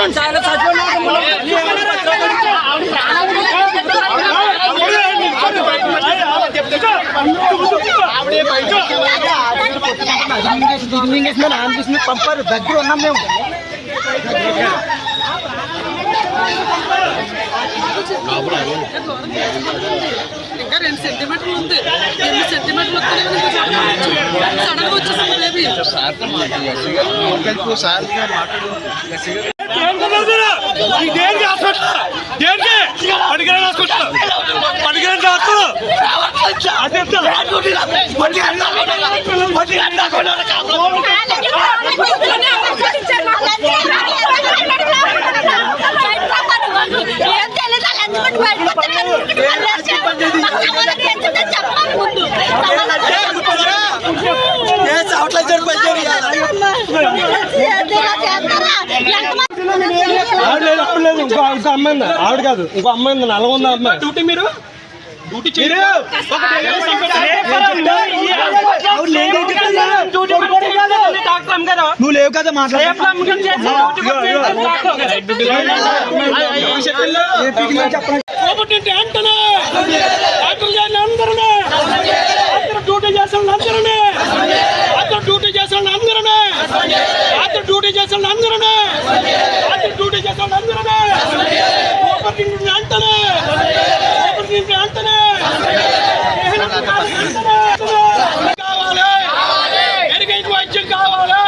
కూర్చోండి పంపారు దగ్గర ఉన్నాం మేము ఇంకా రెండు సెంటీమీటర్లు ఉంది రెండు సెంటీమీటర్లు సడన్గా వచ్చేసింది బేబీ దేనికి హాస్పిటల్ దేనికి పడిగిన హాస్పిటల్ పడిగిన హాస్పిటల్ అదే ఆవిడ లేదు అప్పుడు లేదు ఇంకో ఇంకో అమ్మాయి ఉంది. ఆవిడ కాదు ఇంకో అమ్మాయి ఉంది. నల్లగొంద అమ్మాయి? డ్యూటీ మీరు? డ్యూటీ నువ్వు లేవు కదా మాట్లాడుతుంటే అంటనే డాక్టర్ గారిని అందరనే అందరూ డ్యూటీ చేసిన అందరనే అందరూ డ్యూటీ చేసిన అందరనే అందరూ డ్యూటీ చేసిన అందరనే అందరూ డ్యూటీ చేసిన అందరనే సూపర్ కింగ్ అంటనే సూపర్ కింగ్ అంటనే కావాలి మెరుగైన వైద్యం కావాలి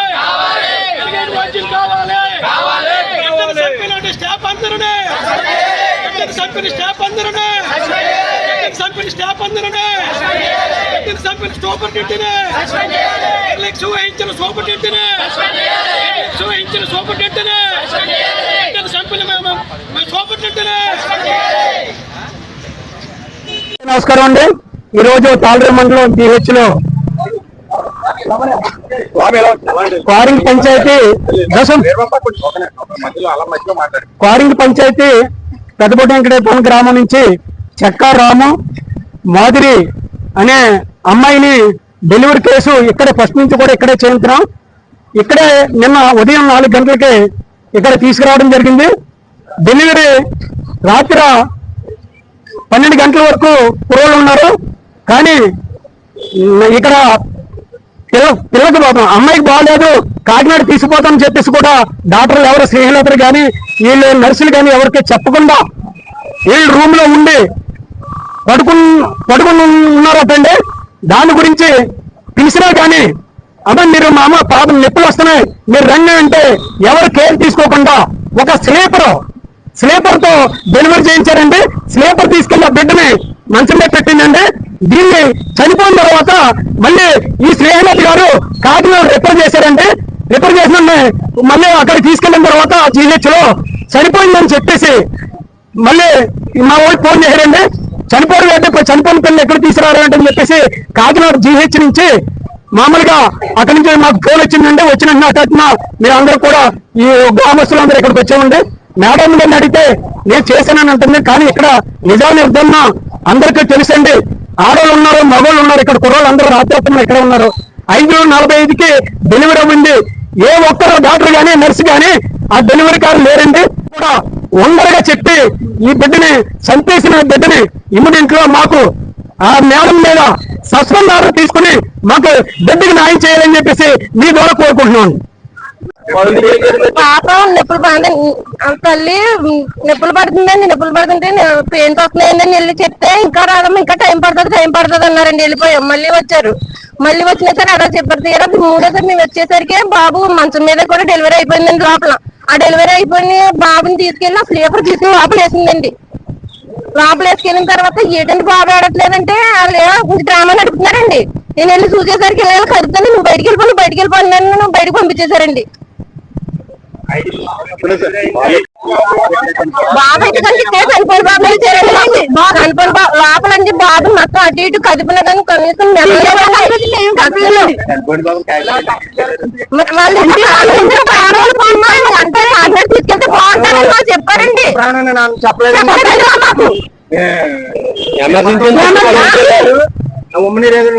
మెరుగైన వైద్యం కావాలి ఇద్దరు చంపినట్టు స్టాఫ్ అందరనే చంపిన స్టాఫ్ అందరనే. చంపిన స్టాఫ్ అందరనే. చంపిన సూపర్ టెంట్నే వహించిన సూపర్ టెంట్నే వహించిన సూపర్ టెంట్నే మేము సూపర్ టెంట్నే నమస్కారం అండి. ఈ రోజు తాళరేవు మండలం డిహెచ్లో క్వారింగ్ పంచాయతీ దశం. క్వారింగ్ పంచాయతీ పెద్దపొట్టి వెంకటేశ్వరం గ్రామం నుంచి చెక్కా రాము మాదిరి అనే అమ్మాయిని డెలివరీ కేసు ఇక్కడే ఫస్ట్ నుంచి కూడా ఇక్కడే చేయించున్నాం ఇక్కడే నిన్న ఉదయం నాలుగు గంటలకి ఇక్కడ తీసుకురావడం జరిగింది. డెలివరీ రాత్రి పన్నెండు గంటల వరకు కుర్రోళ్ళు ఉన్నారు. కానీ ఇక్కడ పిల్ల పిల్లకి పాపం అమ్మాయికి బాగాలేదు కాకినాడ తీసుకుపోతామని చెప్పేసి కూడా డాక్టర్లు ఎవరు స్నేహితులు కానీ వీళ్ళు నర్సులు కానీ ఎవరికి చెప్పకుండా వీళ్ళు రూమ్లో ఉండి పడుకుని పడుకుని ఉన్నారటండి దాని గురించి పిలిచినా కానీ అమ్మ మీరు మా అమ్మ పాపం నొప్పులు వస్తున్నాయి మీరు రండి అంటే ఎవరు కేర్ తీసుకోకుండా ఒక స్లీపర్ స్లీపర్తో డెలివరీ చేయించారండి స్లీపర్ తీసుకెళ్ళి ఆ బిడ్డని మంచం పెట్టిందండి దీన్ని చనిపోయిన తర్వాత మళ్ళీ ఈ స్నేహనాథ్ గారు కాకినాడ రిపేర్ చేశారండి రిపేర్ చేసిన మళ్ళీ అక్కడికి తీసుకెళ్ళిన తర్వాత జీహెచ్లో చనిపోయిందని చెప్పేసి మళ్ళీ మా వాళ్ళు ఫోన్ చేశారండి చనిపోవడం అంటే చనిపోయిన పిల్లలు ఎక్కడ తీసుకురారు అంటే చెప్పేసి కాకినాడ జీహెచ్ నుంచి మామూలుగా అక్కడి నుంచి మాకు ఫోన్ వచ్చిందండి వచ్చిన వెంటనే అటట్న మీరు అందరూ కూడా ఈ గ్రామస్తులు అందరూ ఇక్కడికి వచ్చామండి మేడం గారిని అడిగితే నేను చేశానని అంటుంది కానీ ఇక్కడ నిజాన్ని నిర్ధన్న అందరికీ తెలుసండి. ఆడవాళ్ళు ఉన్నారు మగవాళ్ళు ఉన్నారు ఇక్కడ కుర్రాళ్ళు అందరూ రాత్రి ఇక్కడ ఉన్నారు. ఐదు నలభై ఐదుకి డెలివరీ అవ్వండి. ఏ ఒక్కరు డాక్టర్ కానీ నర్స్ కానీ ఆ డెలివరీ కారు లేరండి కూడా ఒందరగా చెప్పి ఈ బిడ్డని చంపేసిన బిడ్డని ఇమ్మీడియట్ మాకు ఆ మేడం మీద సస్పెండ్ ఆర్డర్ తీసుకుని మాకు బిడ్డకి న్యాయం చేయాలని చెప్పేసి మీ ద్వారా కోరుకుంటున్నాను పాప నొప్పులు పడ తల్లి నొప్పులు పడుతుందండి నొప్పులు పడుతుంటే పెయిన్ వస్తున్నాయండి వెళ్ళి చెప్తే ఇంకా రాదమ్మ ఇంకా టైం పడుతుంది టైం పడుతుంది అన్నారండి వెళ్ళిపోయాం మళ్ళీ వచ్చారు. మళ్ళీ వచ్చిన సరే అలా చెప్పారు తీరా మూడోసారి మేము వచ్చేసరికి బాబు మంచం మీద కూడా డెలివరీ అయిపోయిందండి లోపల. ఆ డెలివరీ అయిపోయిన బాబుని తీసుకెళ్ళి ఆ స్లీపర్ తీసుకుని లోపల వేసిందండి లోపల వేసుకెళ్ళిన తర్వాత ఏంటంటే బాబు ఆడట్లేదంటే వాళ్ళు కొంచెం డ్రామా నడుపుతున్నారండి. నేను వెళ్ళి చూసేసరికి ఇలా కడుతాను నువ్వు బయటికి వెళ్ళిపో నువ్వు బయటికి వెళ్ళిపో నువ్వు బయటకు పంపించేశారండి. బాబు అయితే బాబు బాబు లోపలండి బాబు మొత్తం అటు ఇటు కదిపిన కానీ కనీసం చెప్పారండి. చెప్పలేదండి మాకు. ఉమ్మని రేదు.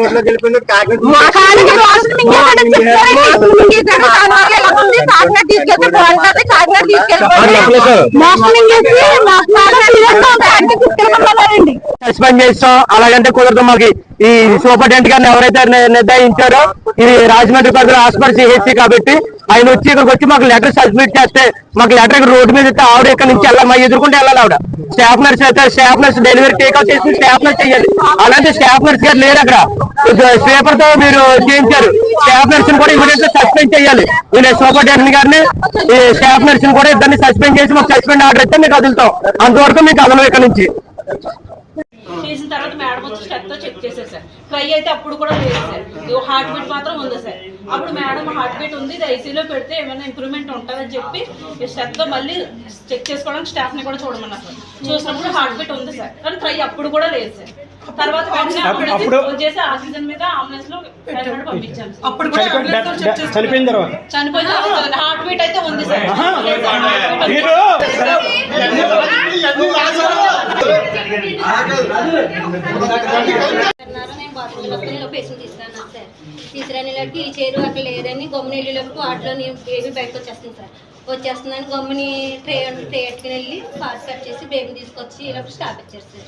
సస్పెండ్ చేస్తాం. అలాగంటే కుదరదు మాకు. ఈ సూపరింటెండెంట్ గారిని ఎవరైతే నిర్ణయించారో ఇది రాజమండ్రి పరిధిలో హాస్పిటల్ సిహెచ్సి కాబట్టి ఆయన వచ్చి ఇక్కడికి వచ్చి మాకు లెటర్ సబ్మిట్ చేస్తే మాకు లెటర్ ఇక్కడ రోడ్డు మీద ఇస్తే ఆవిడ ఇక్కడ నుంచి వెళ్ళాలి. మా ఎదుర్కొంటే వెళ్ళాలి ఆవిడ. స్టాఫ్ నర్స్ అయితే స్టాఫ్ నర్స్ డెలివరీ టేక్అవుట్ చేసి స్టాఫ్ నర్స్ చేయాలి. అలాంటి స్టాఫ్ నర్స్ గారు లేరు అక్కడ స్లీపర్తో మీరు చేయించారు. స్టాఫ్ నర్స్ కూడా ఇమీడియట్ సస్పెండ్ చేయాలి. నేను సూపరింటెండెంట్ గారిని ఈ స్టాఫ్ నర్స్ కూడా ఇద్దరిని సస్పెండ్ చేసి మాకు సస్పెండ్ ఆర్డర్ ఇస్తే మీకు వదులుతాం. అంతవరకు మీకు అదనం ఇక్కడ నుంచి. చేసిన తర్వాత మేడం వచ్చి స్టెప్తో చెక్ చేశారు సార్. ట్రై అయితే అప్పుడు కూడా లేదు సార్. హార్ట్ బీట్ మాత్రం ఉంది సార్. అప్పుడు మేడం హార్ట్ బీట్ ఉంది. ఇది ఐసీలో పెడితే ఏమైనా ఇంప్రూవ్మెంట్ ఉంటుందని చెప్పి స్టెప్తో మళ్ళీ చెక్ చేసుకోవడానికి స్టాఫ్ని కూడా చూడమన్నారు. సార్ చూసినప్పుడు హార్ట్ బీట్ ఉంది సార్. కానీ ట్రై అప్పుడు కూడా లేదు సార్. తర్వాత ఆక్సిజన్ మీద అంబులెన్స్లో పంపించాం అప్పుడు చనిపోయిన తర్వాత. చనిపోయిన తర్వాత హార్ట్ బీట్ అయితే ఉంది సార్. తీసుకురానిలోకి ఈ చైరు అక్కడ లేదని గమ్ముని వెళ్ళేలోపు వాటిలో నేను బేబీ బయటకు వచ్చేస్తుంది సార్ వచ్చేస్తుందని గమ్ముని ట్రే ట్రే ఎట్టుకుని వెళ్ళి పాస్ కట్ చేసి బేబీ తీసుకొచ్చి ఇలా స్టాప్ ఇచ్చారు సార్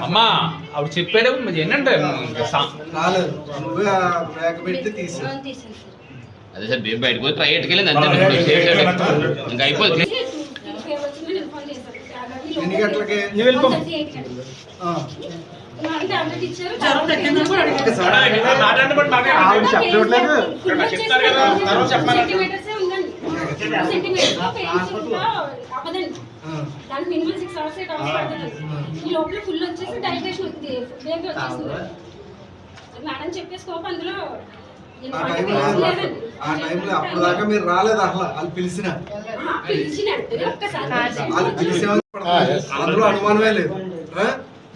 అమ్మా ఆవిడ చెప్పాడు ఏంటంటే రాలేదు. నువ్వే ఆ బ్యాగ్ పెట్టి తీసి అవును, తీసాను సార్ అదే సార్ బేబీ బయటకు పోయి ట్రై ఎట్టుకెళ్ళింది అంతే ఇంకా అయిపోయింది ఎన్ని గంటలకి? దాని minimum six hours eight hours పడుతుంది. ఈ లోపల ఫుల్ వచ్చేసి డైజెషన్ బేబీ వచ్చేసింది మేడం చెప్పేసుకోక అందులో నేను ఆ టైంలో. ఆ టైంలో అప్పుడు దాకా మీరు రాలేదు అసలు. వాళ్ళు పిలిచిన. వాళ్ళు పిలిచేవాళ్ళు అందులో అనుమానమే లేదు?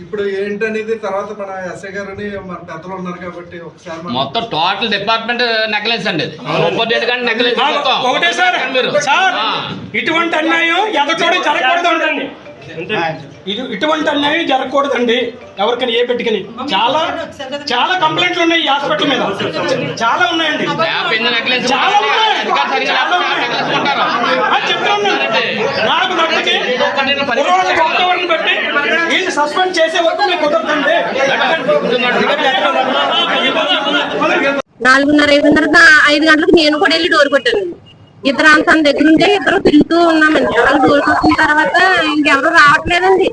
ఇప్పుడు ఏంటనేది తర్వాత మన ఎస్ఐ గారిని మన పెద్దలు ఉన్నారు కాబట్టి ఒకసారి మొత్తం టోటల్ డిపార్ట్మెంట్ నెక్లెస్ అండి. ఒకటే సార్ మీరు. ఇటువంటి అన్యాయం ఎదటోడి జరగకూడదండి. ఇది ఇటువంటి అన్యాయం జరగకూడదండి ఎవరికైనా ఏ పెట్టుకుని చాలా చాలా కంప్లైంట్లు ఉన్నాయి ఈ హాస్పిటల్ మీద చాలా ఉన్నాయండి చాలా ఉన్నాయి. చెప్తా. నాకు కొత్తవాడిని బట్టి వీళ్ళు సస్పెండ్ చేసే వరకు మీకు కుదరదండి నాలుగున్నర ఐదున్నర ఐదు గంటలకు నేను కూడా వెళ్ళి డోర్ కొట్టాను ఇద్దరు అంత దగ్గర ఉంటే ఇద్దరు తిరుగుతూ ఉన్నామండి వాళ్ళు దూరుకొచ్చిన తర్వాత ఇంకెవరు రావట్లేదండి.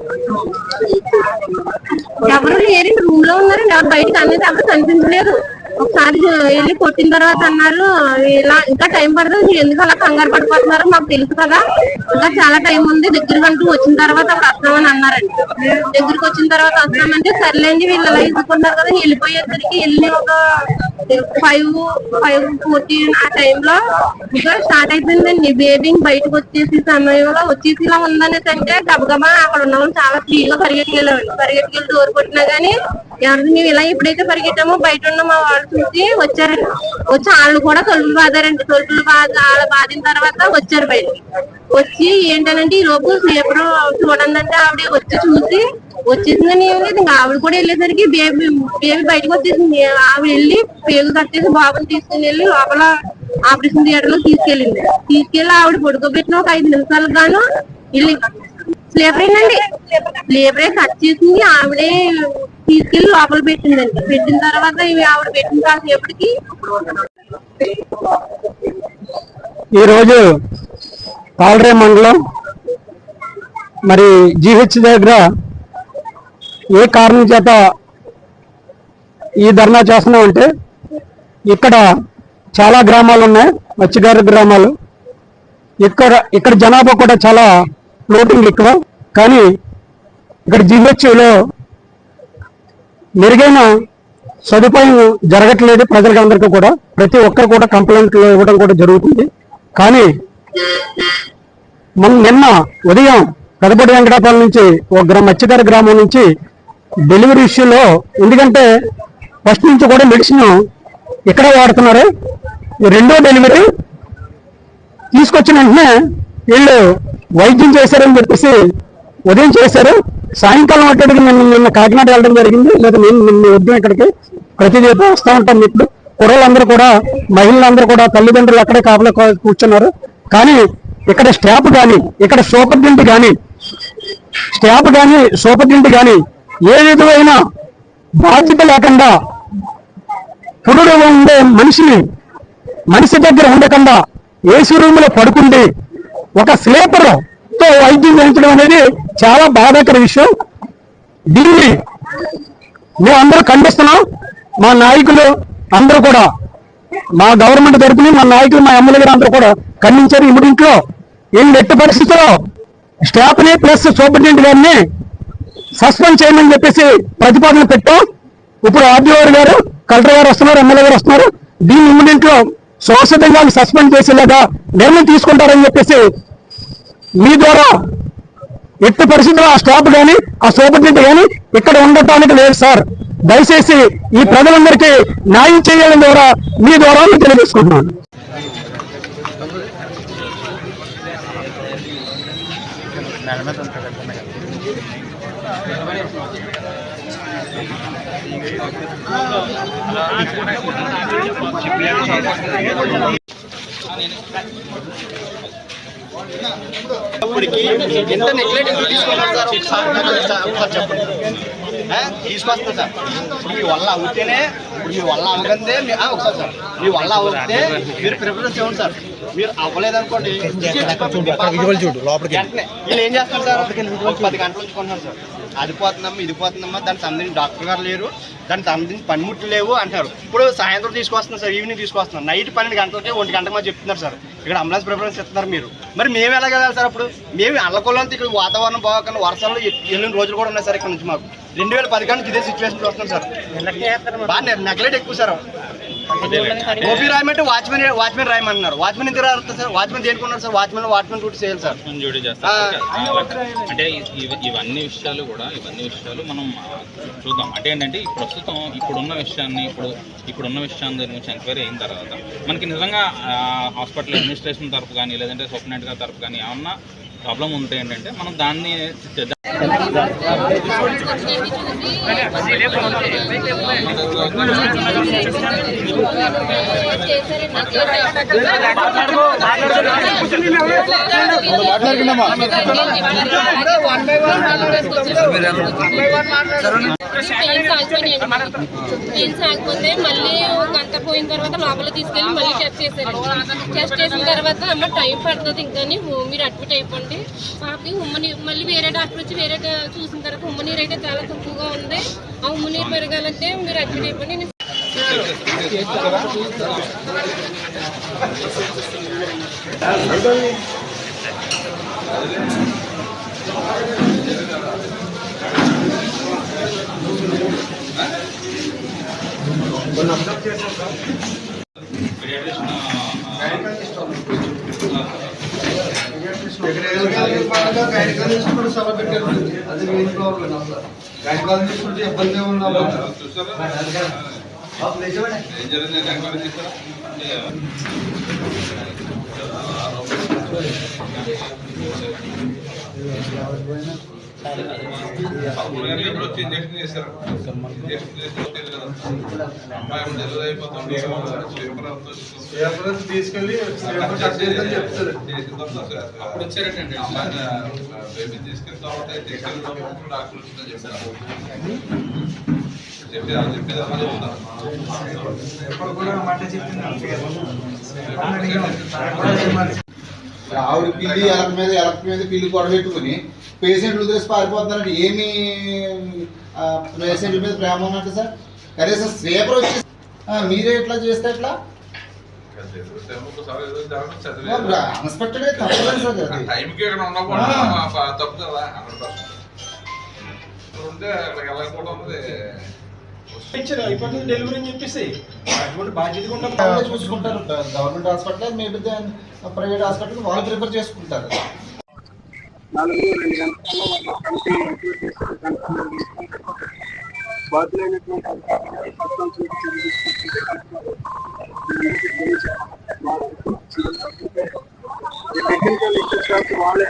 ఎవరు లేరు రూమ్లో ఉన్నారండి ఎవరు బయటకు అనేది ఎవరు కనిపించలేదు. ఒకసారి వెళ్ళి కొట్టిన తర్వాత అన్నారు ఇలా ఇంకా టైం పడుతుంది ఎందుకు అలా కంగారు పడిపోతున్నారు? మాకు తెలుసు కదా ఇంకా చాలా టైం ఉంది దగ్గర అంటూ వచ్చిన తర్వాత అప్పుడు వస్తామని అన్నారండి. దగ్గరికి వచ్చిన తర్వాత వస్తామంటే సర్లేండి వీళ్ళు అలా ఎదుర్కొన్నారు కదా వెళ్ళిపోయేసరికి వెళ్ళి ఒక ఫైవ్ ఫైవ్ ఫోర్టీన్ ఆ టైంలో ఇంకా స్టార్ట్ అయిపోయిందండి బేబీ బయటకు వచ్చేసి సమయంలో వచ్చేసి ఇలా ఉందనేసి అంటే గబగబా అక్కడ ఉన్న వాళ్ళు చాలా స్పీడ్గా పరిగెట్టుకెళ్ళామండి పరిగెట్టుకెళ్ళి డోర్ కొట్టినా గానీ ఎవరు మేము ఇలా ఎప్పుడైతే పరిగెట్టామో బయట ఉన్న మా వాళ్ళు చూసి వచ్చారండి వచ్చి వాళ్ళు కూడా తొలుపులు బాధారండి తొలుపులు బాధ వాళ్ళ బాధిన తర్వాత వచ్చారు బయటకి. వచ్చి ఏంటనంటే ఈ లోపు స్లీపర్ చూడండి అంటే ఆవిడ వచ్చి చూసి వచ్చేసిందని ఏం లేదు. ఇంకా ఆవిడ కూడా వెళ్ళేసరికి బేబీ బేబీ బయటకు వచ్చేసింది. ఆవిడ వెళ్ళి పేగు కట్టేసి బాబుని తీసుకుని వెళ్ళి లోపల ఆపరేషన్ థియేటర్లో తీసుకెళ్ళింది. తీసుకెళ్ళి ఆవిడ పడుకోబెట్టిన ఒక ఐదు నిమిషాలకు గాను వెళ్ళి స్లీపరేనండి స్లీపరే కట్ చేసింది ఆవిడే తీసుకెళ్ళి లోపల పెట్టిందండి. పెట్టిన తర్వాత ఇవి ఆవిడ పెట్టిన కాసేపటికి ఈ రోజు పాలరే మండలం మరి జీహెచ్ దగ్గర ఏ కారణం చేత ఈ ధర్నా చేస్తున్నాం అంటే ఇక్కడ చాలా గ్రామాలు ఉన్నాయి మత్స్యకార గ్రామాలు. ఇక్కడ ఇక్కడ జనాభా కూడా చాలా ఫ్లోటింగ్ ఎక్కువ. కానీ ఇక్కడ జీహెచ్లో మెరుగైన సదుపాయం జరగట్లేదు ప్రజలందరికీ కూడా. ప్రతి ఒక్కరు కూడా కంప్లైంట్లు ఇవ్వడం కూడా జరుగుతుంది. కానీ మొన్న నిన్న ఉదయం పెదపడి వెంకటాపురం నుంచి ఒక గ్రామ మత్స్యకార గ్రామం నుంచి డెలివరీ ఇష్యూలో ఎందుకంటే ఫస్ట్ నుంచి కూడా మెడిసిన్ ఇక్కడే వాడుతున్నారు? రెండో డెలివరీ తీసుకొచ్చిన వెంటనే వీళ్ళు వైద్యం చేశారని చెప్పేసి ఉదయం చేశారు. సాయంకాలం అక్కడికి నేను నిన్న కాకినాడ వెళ్ళడం జరిగింది. లేదా నేను నిన్న ఉదయం ఇక్కడికి ప్రతి దీపం వస్తూ ఉంటాను ఇప్పుడు. కుర్రలందరూ కూడా మహిళలందరూ కూడా తల్లిదండ్రులు అక్కడే కాపలా కూర్చున్నారు. కానీ ఇక్కడ స్టాఫ్ కానీ ఇక్కడ సూపరింటెండెంట్ కానీ స్టాఫ్ కానీ సూపరింటెండెంట్ కానీ ఏ విధమైన బాధ్యత లేకుండా పురుడు ఉండే మనిషిని మనిషి దగ్గర ఉండకుండా ఏసీ రూమ్ పడుకుండి ఒక స్లీపర్తో వైద్యం చేయించడం అనేది చాలా బాధాకర విషయం. దీన్ని మేమందరూ ఖండిస్తున్నాం. మా నాయకులు అందరూ కూడా మా గవర్నమెంట్ తరపున మా నాయకులు మా ఎమ్మెల్యే గారు అందరూ కూడా ఖండించారు. ఇమ్మడింట్లో ఏం ఎట్టి పరిస్థితుల్లో స్టాఫ్ని ప్లస్ సూపరింటెండెంట్ గారిని సస్పెండ్ చేయమని చెప్పేసి ప్రతిపాదన పెట్టాం. ఇప్పుడు ఆర్డీఓ గారు కలెక్టర్ గారు వస్తున్నారు ఎమ్మెల్యే గారు వస్తున్నారు. దీని ఇమ్మీడియట్లో శాశ్వతంగా సస్పెండ్ చేసేలాగా నిర్ణయం తీసుకుంటారని చెప్పేసి మీ ద్వారా ఎట్టి పరిస్థితుల్లో ఆ స్టాప్ కానీ ఆ సూపరింటెండెంట్ కానీ ఇక్కడ ఉండటానికి లేదు సార్. దయచేసి ఈ ప్రజలందరికీ న్యాయం చేయడం ద్వారా మీ ద్వారా తెలియజేసుకుంటున్నాను. తెలియజేసుకుంటున్నాను ఇప్పటికి ఎంత నెగ్లెక్ట్ తీసుకున్నారు సార్? ఒకసారి ఒకసారి చెప్పండి. ఆ? తీసుకొస్తా సార్. ఇప్పుడు మీ వల్ల అవుతేనే ఇప్పుడు మీ వల్ల ఆ, ఒకసారి సార్. మీ వల్ల అవుతే మీరు ప్రిఫరెన్స్ ఇవ్వండి సార్. మీరు అవ్వలేదనుకోండి వీళ్ళు. ఏం చేస్తారు సార్? పది గంటలు ఉంచుకుంటున్నారు సార్. అది పోతుందమ్మా ఇది పోతుందమ్మా దానికి సంబంధించి డాక్టర్ గారు లేరు దానికి సంబంధించి పనిముట్లు లేవు అంటారు ఇప్పుడు సాయంత్రం తీసుకొస్తున్నారు సార్ ఈవినింగ్ తీసుకొస్తున్నారు. నైట్ పన్నెండు గంటలకి ఒంటి గంటకు మాకు చెప్తున్నారు సార్. ఇక్కడ అంబులెన్స్ ప్రిఫరెన్స్ ఇస్తున్నారు మీరు. మరి మేము ఎలా వెళ్ళాలి సార్ అప్పుడు? మేము అల్లకొల్లంతా ఇక్కడ వాతావరణం బాగోకుండా వర్షాలు వెళ్ళిన రోజులు కూడా ఉన్నాయి సార్ ఇక్కడ నుంచి మాకు. రెండు వేల పది నుంచి ఇదే సిచ్యువేషన్ వస్తున్నాం సార్. బాగా నెగ్లెక్ట్ ఎక్కువ సార్. ఓపీ రాయమంటే వాచ్మెన్ వాచ్మెన్ రాయమన్నారు. వాచ్మెన్ ఎందుకు రాస్తారు సార్? వాచ్మెన్ దేనికున్నారు సార్? వాచ్మెన్ వాచ్మెన్ డ్యూటీ చేయాలి సార్. డ్యూటీ. అంటే ఇవ- ఇవన్నీ విషయాలు కూడా ఇవన్నీ విషయాలు మనం చూద్దాం. అంటే ఏంటంటే ప్రస్తుతం ఇప్పుడున్న విషయాన్ని ఇప్పుడు ఇప్పుడున్న విషయాన్ని దాని గురించి ఎంక్వైరీ అయిన తర్వాత మనకి నిజంగా హాస్పిటల్ అడ్మినిస్ట్రేషన్ తరపు కానీ లేదంటే సూపరింటెండెంట్ గారి తరపు కానీ ఏమన్నా ప్రాబ్లం ఉంటే ఏంటంటే మనం దాన్ని పెయిన్స్ ఆగిపోతే మళ్ళీ ఒక గంట పోయిన తర్వాత లోపల తీసుకెళ్ళి మళ్ళీ టెస్ట్ చేశారు టెస్ట్ చేసిన తర్వాత అమ్మ టైం పడుతుంది ఇంకా మీరు అడ్మిట్ అయిపోండి. అంటే పాపకి ఉమ్మని మళ్ళీ వేరే డాక్టర్ వచ్చి వేరే చూసిన తర్వాత ఉమ్మనీరు అయితే చాలా తక్కువగా ఉంది. ఆ ఉమ్మనీరు పెరగాలంటే మీరు అడ్మిట్ అయిపోయి నేను ఇక్కడ ఏదో పరంగా గైనకాలజిస్ట్ కూడా సభ పెట్టారు అది మెయిన్ ప్రాబ్లం అసలు గైనకాలజిస్ట్ ఉంటే ఇబ్బంది ఏమన్నా పేపర్ తీసుకెళ్ళి చెప్తారు అప్పుడు వచ్చారటండి తీసుకెళ్తా ఉంటే తీసుకెళ్ళి డాక్టర్ చెప్తారు చెప్పి చెప్పేది అలా చెప్తారు కూడా మాట ఆవిడ పిల్లి ఎలక మీద ఎలక మీద పిల్లి కొడబెట్టుకుని పేషెంట్లు వదిలేసి పారిపోతున్నారంటే ఏమి ఆ, పేషెంట్ల మీద ప్రేమ ఉన్నట్టు సార్. కనీసం స్లీపర్ వచ్చి ఆ, మీరే ఇట్లా చేస్తే ఎట్లా? ఒకసారి ఏదో జరగడం చదివే అన్ఎక్స్పెక్టెడ్ తప్పలేదు సార్ అది. టైంకి ఇక్కడ ఉండకపోవడం తప్పు కదా హండ్రెడ్ పర్సెంట్ ఉంటే అక్కడికి వెళ్ళకపోవడం అనేది ఇచ్చారు అయిపోతుంది డెలివరీ అని చెప్పేసి. అటువంటి చూసుకుంటారు government hospital maybe private hospital వాళ్ళు ప్రిఫర్ చేసుకుంటారు. నాలుగు రెండు గంటల్లో వాళ్ళు కమిటీ బాధ్యులైనటువంటి టెక్నికల్ ఇష్యూస్ వాళ్ళే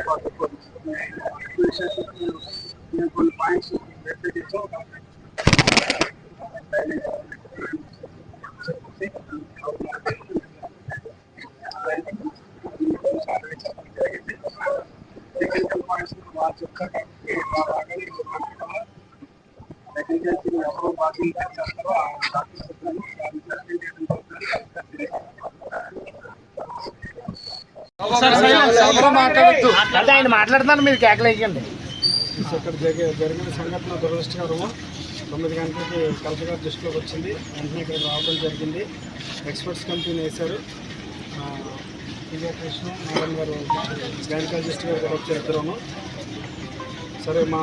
ఆయన మాట్లాడుతున్నారు మీరు కేకలేకండి ఇక్కడ జరిగే- జరిగిన సంఘటన దురదృష్టకరము. తొమ్మిది గంటలకి కలెక్టర్ గారి దృష్టిలోకి వచ్చింది. వెంటనే ఇక్కడ రావడం జరిగింది. ఎక్స్పర్ట్స్ కమిటీని వేశారు. పీడియాట్రిషియన్ మేడం గారు గైనకాలజిస్ట్ గారు కూడా వచ్చారు ఇద్దరును. సరే మా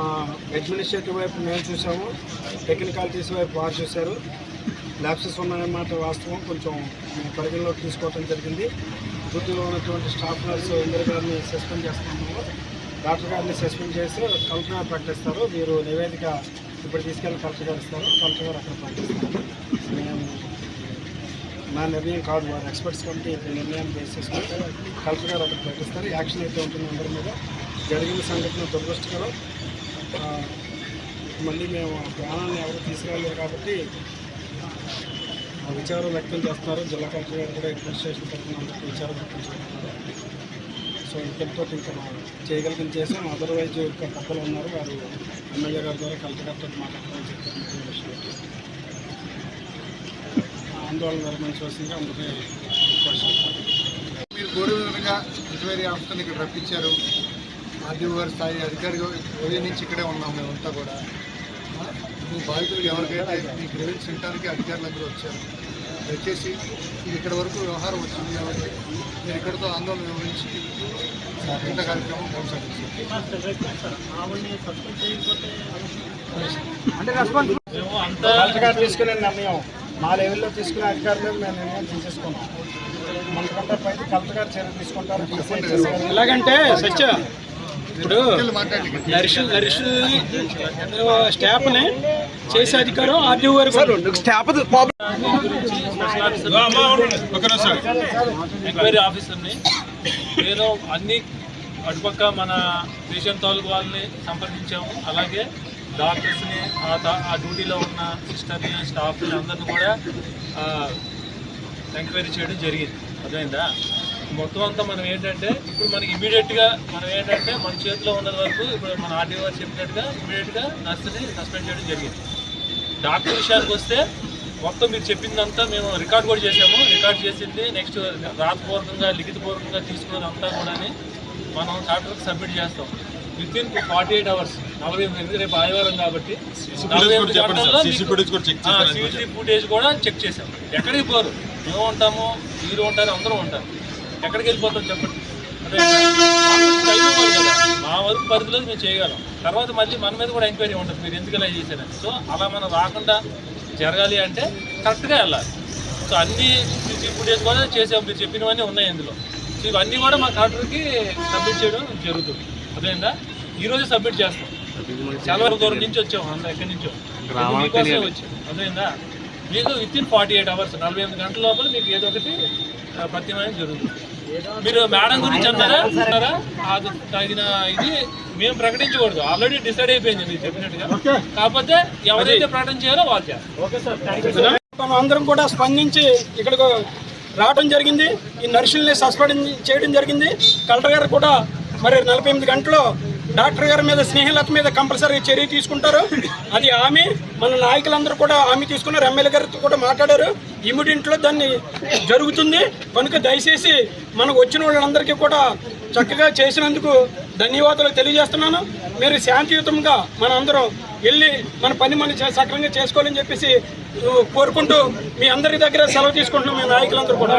అడ్మినిస్ట్రేటివ్ వైపు మేము చూసాము టెక్నికాలిటీస్ వైపు వారు చూశారు. ల్యాబ్సెస్ ఉన్నాయన్నమాట వాస్తవం కొంచెం మేము పరిగణలోకి తీసుకోవటం జరిగింది. డ్యూటీలో ఉన్నటువంటి స్టాఫ్ నర్స్ ఇందరు గారిని సస్పెండ్ చేస్తున్నాము. డాక్టర్ గారిని సస్పెండ్ చేసి కలెక్టర్ గారు ప్రకటిస్తారు. మీరు నివేదిక ఇప్పుడు తీసుకెళ్ళి కలెక్టర్ గారు ఇస్తారు. కలెక్టర్ గారు అక్కడ ప్రకటిస్తారు. మేము నా నిర్ణయం కాదు. వారు ఎక్స్పర్ట్స్ కమిటీ నిర్ణయం బేసిస్ చేసుకుంటే కలెక్టర్ గారు అక్కడ ప్రకటిస్తారు. యాక్షన్ అయితే ఉంటుంది అందరి మీద. జరిగిన సంఘటన దురదృష్టకరం. మళ్ళీ మేము ఆ ప్రాణాన్ని ఎవరు తీసుకురాలేరు కాబట్టి ఆ విచారం వ్యక్తం చేస్తున్నారు. జిల్లా కలెక్టర్ గారు కూడా అడ్మినిస్ట్రేషన్ తరఫున అందరికీ విచారం వ్యక్తం చేస్తున్నారు. సో ఇంతటితో ఇంకా చేయగలిగిన చేసాం అదర్వైజ్ ఇంకా పక్కలు ఉన్నారు. వారు ఎమ్మెల్యే గారి ద్వారా కలెక్టర్ గారితో మాట్లాడతామని చెప్పారు ఆందోళన విరమించవలసిందిగా అందుకే మీరు కోరిన విధంగా ఎంక్వైరీ ఆఫీసర్ని ఇక్కడ రప్పించారు. ఆర్డీఓ గారి స్థాయి అధికారి ఉదయం నుంచి ఇక్కడే ఉన్నాం మేమంతా కూడా. మీ బాధితులకు ఎవరికైతే మీ గ్రీవెన్స్ వినడానికి అధికారులందరూ వచ్చారు దయచేసి ఇది ఇక్కడ వరకు వ్యవహారం వచ్చింది కాబట్టి మీరు ఇక్కడితో ఆందోళన వివరించి ఇంత కార్యక్రమం నిర్ణయం మా లెవెల్లో తీసుకునే అధికారులు మేము నిర్ణయం తీసేసుకున్నాం. మనకంటే పైకి కలెక్టర్ గారు చర్య తీసుకుంటారు ఎలాగంటే సత్య ఇప్పుడు నర్సు నర్సుల్ని స్టాఫ్ని చేసే అధికారం ఆర్డీఓ గారు స్టాఫ్ ఎంక్వైరీ ఆఫీసర్ని. నేను అన్ని అటుపక్క మన పేషెంట్ తాలూకు వాళ్ళని సంప్రదించాము. అలాగే డాక్టర్స్ని ఆ డ్యూటీలో ఉన్న సిస్టర్ని స్టాఫ్ని అందరిని కూడా ఎంక్వైరీ చేయడం జరిగింది. అర్థమైందా? మొత్తం అంతా మనం ఏంటంటే ఇప్పుడు మనకి ఇమీడియట్గా మనం ఏంటంటే మన చేతిలో ఉన్నది వరకు ఇప్పుడు మన ఆర్డీఓ గారు చెప్పినట్టుగా ఇమీడియట్గా నర్సుని సస్పెండ్ చేయడం జరిగింది. డాక్టర్ విషయానికి వస్తే మొత్తం మీరు చెప్పిందంతా మేము రికార్డ్ కూడా చేసాము రికార్డ్ చేసింది నెక్స్ట్ రాతపూర్వకంగా లిఖితపూర్వకంగా తీసుకున్నదంతా కూడా మనం డాక్టర్కి సబ్మిట్ చేస్తాం. Within forty eight hours నలభై ఎనిమిది రేపు ఆదివారం కాబట్టి సీసీ ఫుటేజ్ కూడా చెక్ చేసాం ఎక్కడికి పోరు? మేము ఉంటాము మీరు ఉంటారు అందరూ ఉంటారు. ఎక్కడికి వెళ్ళిపోతాం చెప్పండి? మా వరకు పరిధిలో మేము చేయగలం. తర్వాత మళ్ళీ మన మీద కూడా ఎంక్వైరీ ఉంటుంది. మీరు ఎందుకు ఇలా చేశారని. సో అలా మనం రాకుండా జరగాలి అంటే కరెక్ట్గా వెళ్ళాలి. సో అన్ని ఫుటేజ్ కూడా చేసాం. మీరు చెప్పినవన్నీ ఉన్నాయి ఇందులో. సో ఇవన్నీ కూడా మా కలెక్టర్కి సబ్మిట్ చేయడం జరుగుతుంది. అదేందా? ఈ రోజు సబ్మిట్ చేస్తాం. చాలా వరకు దూరం నుంచి వచ్చాం అందరం ఎక్కడి నుంచో. మీకోసమే వచ్చాం. అదేందా? మీకు within forty eight hours నలభై ఎనిమిది గంటల లోపల మీకు ఏదో ఒకటి ప్రత్యామ్నాయం జరుగుతుంది. మీరు మేడం గురించి అన్నారా? అది తగిన ఇది మేము ప్రకటించకూడదు. ఆల్రెడీ డిసైడ్ అయిపోయింది మీరు చెప్పినట్టుగా. కాకపోతే ఎవరైతే ప్రకటన చేయాలో వాళ్ళు చేస్తారు అందరం కూడా స్పందించి ఇక్కడికి రావడం జరిగింది. ఈ నర్సుల్ని సస్పెండ్ చేయడం జరిగింది. కలెక్టర్ గారు కూడా మరి నలభై ఎనిమిది గంటలు డాక్టర్ గారి మీద స్నేహలత మీద కంపల్సరీ చర్య తీసుకుంటారు. అది ఆమె మన నాయకులందరూ కూడా ఆమె తీసుకున్నారు. ఎమ్మెల్యే గారితో కూడా మాట్లాడారు. ఇమీడియట్లో దాన్ని జరుగుతుంది. కనుక దయచేసి మనకు వచ్చిన వాళ్ళందరికీ కూడా చక్కగా చేసినందుకు ధన్యవాదాలు తెలియజేస్తున్నాను. మీరు శాంతియుతంగా మన అందరం వెళ్ళి మన పని మనం సక్రమంగా చేసుకోవాలని చెప్పేసి కోరుకుంటూ మీ అందరి దగ్గర సెలవు తీసుకుంటున్నాం. మీ నాయకులందరూ కూడా.